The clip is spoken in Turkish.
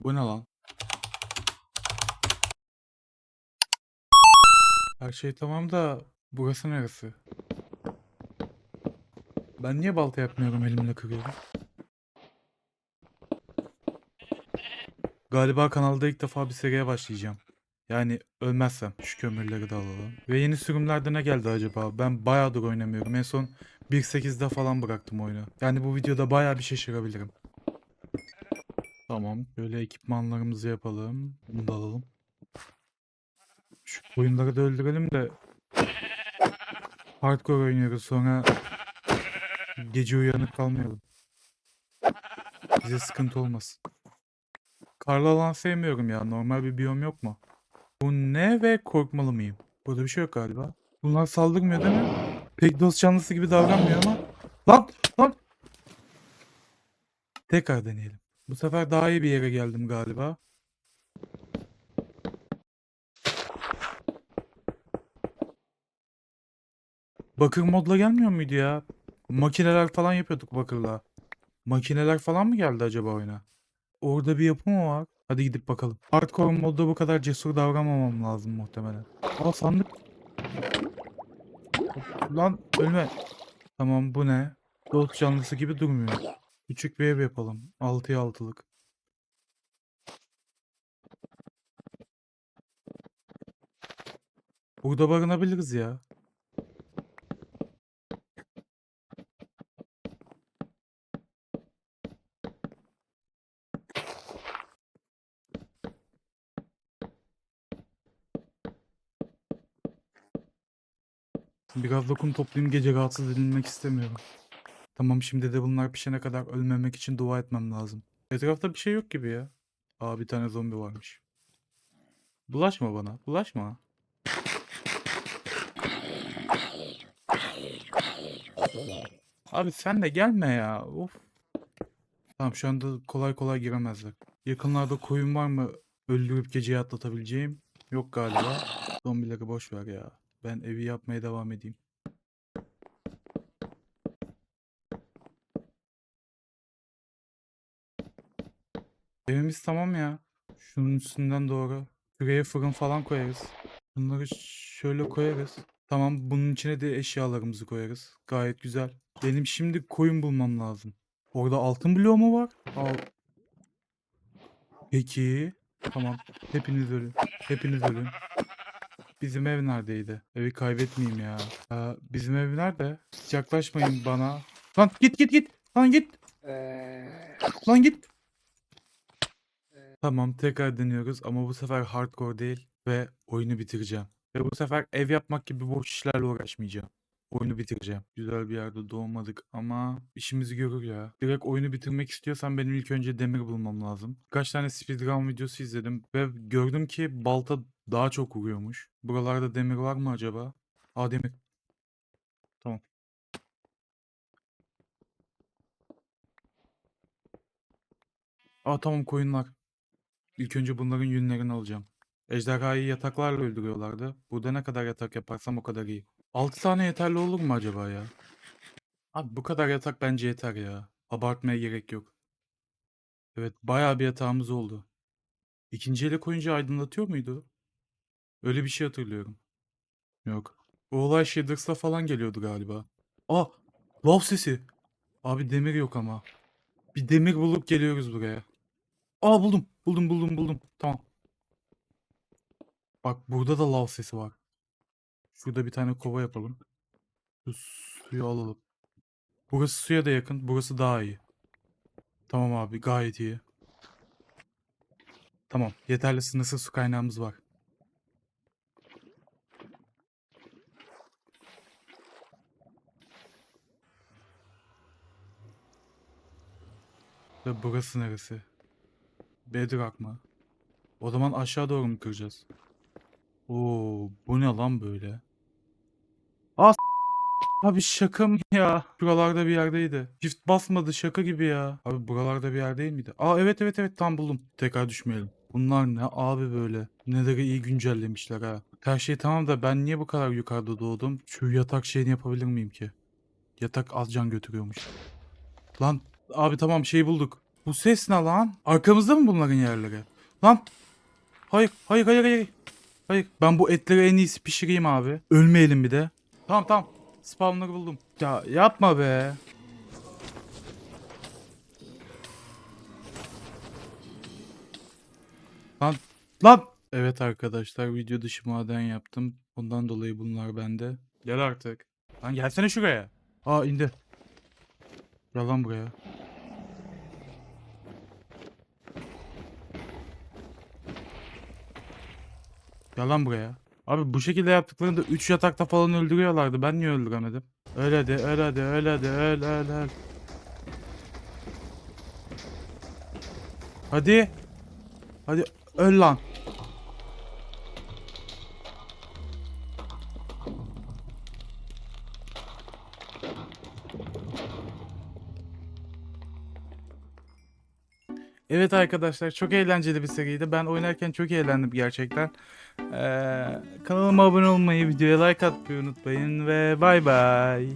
Bu ne lan? Her şey tamam da burası neresi? Ben niye balta yapmıyorum elimle kırıyorum? Galiba kanalda ilk defa bir seriye başlayacağım. Yani ölmezsem şu kömürleri de alalım. Ve yeni sürümlerde ne geldi acaba? Ben bayağıdır oynamıyorum. En son 1.8'de falan bıraktım oyunu. Yani bu videoda bayağı bir şaşırabilirim. Tamam. Böyle ekipmanlarımızı yapalım. Bunu da alalım. Şu oyunları da öldürelim de hardcore oynuyoruz sonra gece uyanık kalmayalım. Bize sıkıntı olmasın. Karlı alan sevmiyorum ya. Normal bir biyom yok mu? Bu ne ve korkmalı mıyım? Burada bir şey yok galiba. Bunlar saldırmıyor değil mi? Pek dost canlısı gibi davranmıyor ama. Lan! Lan! Tekrar deneyelim. Bu sefer daha iyi bir yere geldim galiba. Bakır modla gelmiyor muydu ya? Makineler falan yapıyorduk bakırla. Makineler falan mı geldi acaba oyuna? Orada bir yapı mı var? Hadi gidip bakalım. Hardcore modda bu kadar cesur davranmamam lazım muhtemelen. Aa sandık. Lan ölme. Tamam bu ne? Dost canlısı gibi durmuyor. Küçük bir ev yapalım. 6'ya 6'lık. Burada barınabiliriz ya. Biraz lokum toplayayım gece rahatsız edilmek istemiyorum. Tamam şimdi de bunlar pişene kadar ölmemek için dua etmem lazım. Etrafta bir şey yok gibi ya. Aa bir tane zombi varmış. Bulaşma bana. Bulaşma. Abi sen de gelme ya. Of. Tamam şu anda kolay kolay giremezler. Yakınlarda koyun var mı öldürüp geceyi atlatabileceğim? Yok galiba. Zombileri boş ver ya. Ben evi yapmaya devam edeyim. Evimiz tamam ya. Şunun üstünden doğru. Şuraya fırın falan koyarız. Bunları şöyle koyarız. Tamam bunun içine de eşyalarımızı koyarız. Gayet güzel. Benim şimdi koyun bulmam lazım. Orada altın bloğu mu var? Al. Peki. Tamam. Hepiniz ölün. Hepiniz ölün. Bizim ev neredeydi? Evi kaybetmeyeyim ya. Aa, bizim ev nerede? Hiç yaklaşmayın bana. Lan git git git. Lan git. Lan git. Tamam tekrar deniyoruz ama bu sefer hardcore değil ve oyunu bitireceğim. Ve bu sefer ev yapmak gibi boş işlerle uğraşmayacağım. Oyunu bitireceğim. Güzel bir yerde doğmadık ama işimizi görür ya. Direkt oyunu bitirmek istiyorsam benim ilk önce demir bulmam lazım. Birkaç tane speedrun videosu izledim ve gördüm ki balta daha çok vuruyormuş. Buralarda demir var mı acaba? Aa demir. Tamam. Aa tamam koyunlar. İlk önce bunların yünlerini alacağım. Ejderhayı yataklarla öldürüyorlardı. Burada ne kadar yatak yaparsam o kadar iyi. 6 tane yeterli olur mu acaba ya? Abi bu kadar yatak bence yeter ya. Abartmaya gerek yok. Evet bayağı bir yatağımız oldu. İkinci ele koyunca aydınlatıyor muydu? Öyle bir şey hatırlıyorum. Yok. O olay Shaders'la falan geliyordu galiba. Aa! Lav sesi. Abi demir yok ama. Bir demir bulup geliyoruz buraya. Aa buldum. Buldum buldum buldum. Tamam. Bak burada da lav sesi var. Şurada bir tane kova yapalım. Şu suyu alalım. Burası suya da yakın. Burası daha iyi. Tamam abi gayet iyi. Tamam. Yeterli sınırsız su kaynağımız var. Ve burası neresi? Bedrock mı? O zaman aşağı doğru mu kıracağız? Oo, bu ne lan böyle? Aa s- Abi şaka mı ya? Buralarda bir yerdeydi. Çift basmadı şaka gibi ya. Abi buralarda bir yer değil miydi? Aa evet evet evet tam buldum. Tekrar düşmeyelim. Bunlar ne abi böyle? Neleri iyi güncellemişler ha. Her şey tamam da ben niye bu kadar yukarıda doğdum? Şu yatak şeyini yapabilir miyim ki? Yatak az can götürüyormuş. Lan abi tamam şey bulduk. Bu ses ne lan? Arkamızda mı bunların yerleri? Lan. Hayır, hayır, hayır, hayır. Hayır. Ben bu etleri en iyisi pişireyim abi. Ölmeyelim bir de. Tamam tamam. Spawnları buldum. Ya yapma be. Lan. Lan. Evet arkadaşlar video dışı maden yaptım. Ondan dolayı bunlar bende. Gel artık. Lan gelsene şuraya. Aa indi. Gel buraya. Gel lan buraya. Abi bu şekilde yaptıklarında 3 yatakta falan öldürüyorlardı. Ben niye öldüremedim? Öyle de öyle de öyle de öl öl. Hadi. Hadi öl lan. Evet arkadaşlar çok eğlenceli bir seriydi. Ben oynarken çok eğlendim gerçekten. Ee, kanalıma abone olmayı, videoya like atmayı unutmayın ve bay bay.